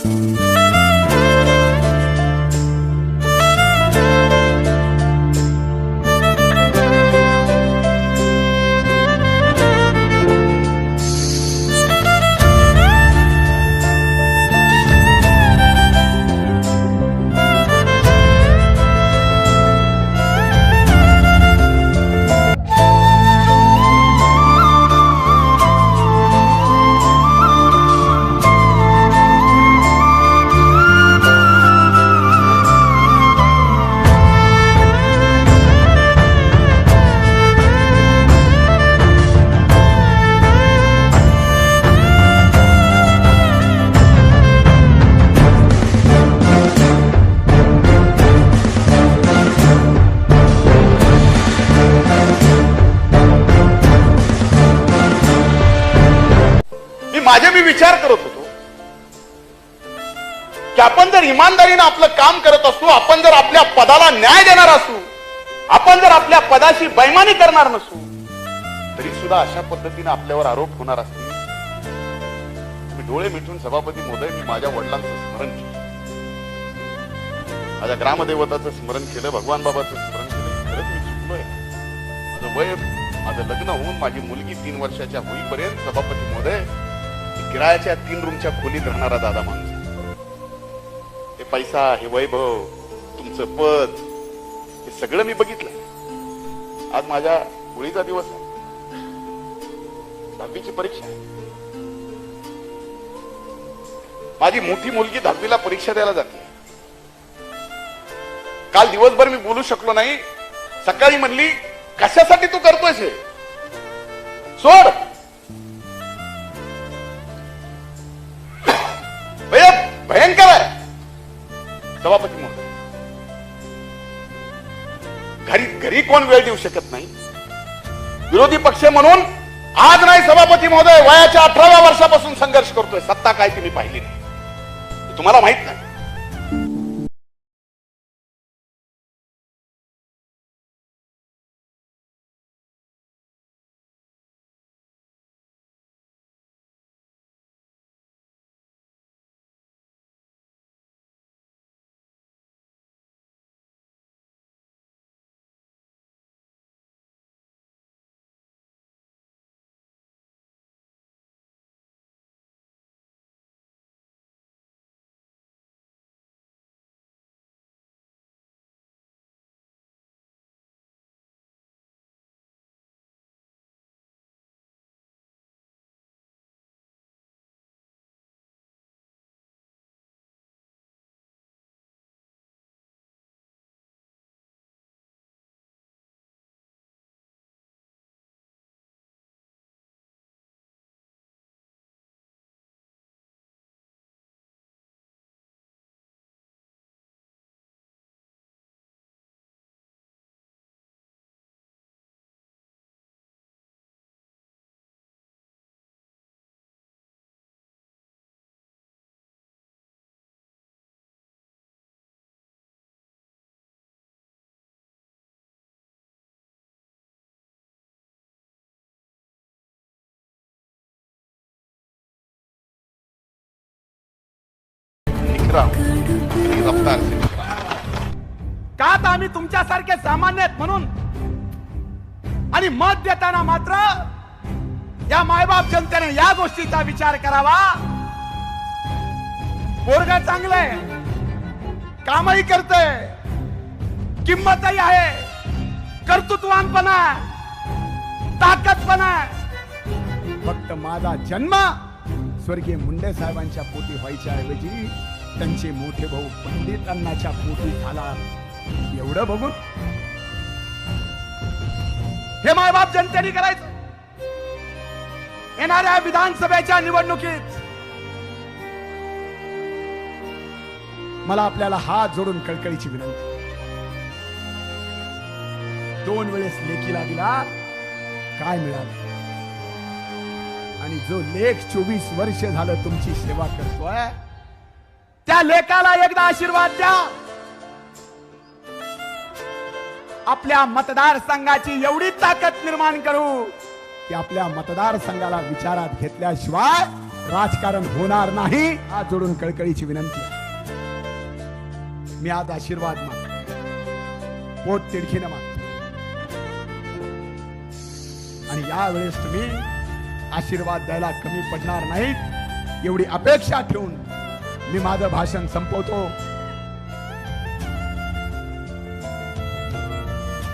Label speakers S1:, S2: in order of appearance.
S1: Thank you. माझे मी विचार करत होतो की आपण जर इमानदारीनं आपलं काम करत असू आपण जर आपल्या पदाला न्याय देणार असू आपण जर आपल्या पदाशी बैमानी करणार नसू तरी सुद्धा अशा पद्धतीने आपल्यावर आरोप होणार असतील. मी डोळे मिटून सभापती मोदय मी माझ्या वडिलांचं स्मरण केलं. माझ्या ग्रामदेवताचं स्मरण केलं भगवान बाबाचं स्मरण केलं. खरंच मी चुकलोय. माझं वय माझं लग्न होऊन माझी मुलगी तीन वर्षाच्या होईपर्यंत सभापती मोदय किरायाच्या तीन रूमच्या खोलीत राहणारा दादा माणूस. हे पैसा हे वैभव तुमचं पद हे सगळं मी बघितलं. आज माझ्या होळीचा दिवस आहे. दहावीची परीक्षा आहे. माझी मोठी मुलगी दहावीला परीक्षा द्यायला जाते. काल दिवसभर मी बोलू शकलो नाही. सकाळी म्हणली कशासाठी तू करतोयस हे? सोड घरी घरी कोण वेळ देऊ शकत नाही? विरोधी पक्ष म्हणून आज नाही सभापती महोदय वयाच्या अठराव्या वर्षापासून संघर्ष करतोय. सत्ता काय तुम्ही मी पाहिली नाही. तुम्हाला माहीत नाही. विक्रम आणि रफ्तार से
S2: का तर आम्ही तुमच्यासारखे सामान्य आहेत म्हणून? आणि मत देताना मात्र या मायबाप जनतेने या गोष्टीचा विचार करावा. पोरग चांगलंय कामही करतय किंमतही आहे कर्तृत्वानपणा आहे, ताकदपणा आहे. फक्त माझा जन्म स्वर्गीय मुंडे साहेबांच्या पोटी व्हायच्या ऐवजी त्यांचे मोठे भाऊ पंडित अण्णाच्या पोटी झाला. एवढं बघून हे मायबाप जनतेने करायचं. येणाऱ्या विधानसभेच्या निवडणुकीत मला आपल्याला हात जोडून कळकळीची विनंती. दोन वेळेस लेखीला दिला काय मिळालं? आणि जो लेख चोवीस वर्ष झालं तुमची सेवा करतोय त्या लेखाला एकदा आशीर्वाद द्या. आपल्या मतदारसंघाची एवढी ताकद निर्माण करू की आपल्या मतदारसंघाला विचारात घेतल्याशिवाय राजकारण होणार नाही हा जोडून कळकळीची विनंती मी आज आशीर्वाद मागतो. पोट तिडकीनं मागतो. आणि यावेळेस तुम्ही आशीर्वाद द्यायला कमी पडणार नाहीत एवढी अपेक्षा ठेवून मी माझं भाषण संपवतो.